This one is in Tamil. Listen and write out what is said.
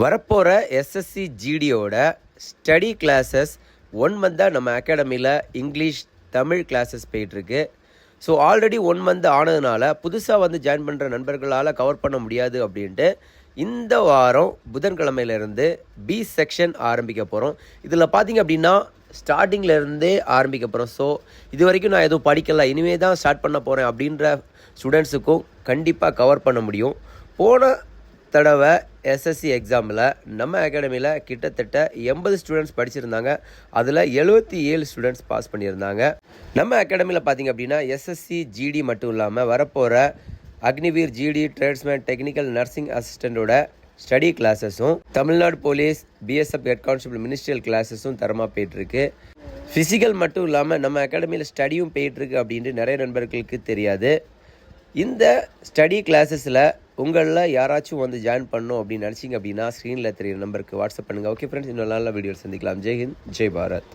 வரப்போகிற எஸ்எஸ்சி ஜிடியோட ஸ்டடி கிளாஸஸ் ஒன் மந்தாக நம்ம அகாடமியில் இங்கிலீஷ் தமிழ் கிளாஸஸ் போயிட்டுருக்கு. ஸோ ஆல்ரெடி ஒன் மந்த் ஆனதுனால புதுசாக வந்து ஜாயின் பண்ணுற நண்பர்களால் கவர் பண்ண முடியாது அப்படின்ட்டு இந்த வாரம் புதன்கிழமையிலேருந்து பி செக்ஷன் ஆரம்பிக்க போகிறோம் இதில் பார்த்தீங்க அப்படின்னா ஸ்டார்டிங்லேருந்தே ஆரம்பிக்க போகிறோம் ஸோ இது வரைக்கும் நான் எதுவும் படிக்கலை. இனிமே தான் ஸ்டார்ட் பண்ண போகிறேன் அப்படின்ற ஸ்டூடெண்ட்ஸுக்கும் கண்டிப்பாக கவர் பண்ண முடியும். போன தடவை எஸ்எஸ்சி எக்ஸாமில் நம்ம அகாடமியில் கிட்டத்தட்ட எண்பது ஸ்டூடெண்ட்ஸ் படிச்சிருந்தாங்க. அதில் எழுபத்தி ஏழு ஸ்டூடெண்ட்ஸ் பாஸ் பண்ணியிருந்தாங்க. நம்ம அகாடமியில் பார்த்தீங்க அப்படின்னா எஸ்எஸ்சி ஜிடி மட்டும் இல்லாமல் வரப்போகிற Agniveer GD tradesman technical nursing அசிஸ்டண்ட்டோட study கிளாஸஸும் Tamil Nadu police BSF head constable ministerial கிளாஸஸும் தரமாக போயிட்டுருக்கு. ஃபிசிக்கல் மட்டும் இல்லாமல் நம்ம அகாடமியில் ஸ்டடியும் போயிட்டுருக்கு அப்படின்ட்டு நிறைய நண்பர்களுக்கு தெரியாது. இந்த ஸ்டடி கிளாஸஸில் உங்களில் யாராச்சும் வந்து ஜாயின் பண்ணணும் அப்படின்னு நினச்சிங்க அப்படின்னா ஸ்க்ரீனில் தெரியுற நம்பருக்கு வாட்ஸ்அப் பண்ணுங்கள் ஓகே ஃப்ரெண்ட்ஸ் இன்னொரு நல்ல வீடியோ சந்திக்கலாம். ஜெய் ஹிந்த் ஜெய் பாரத்.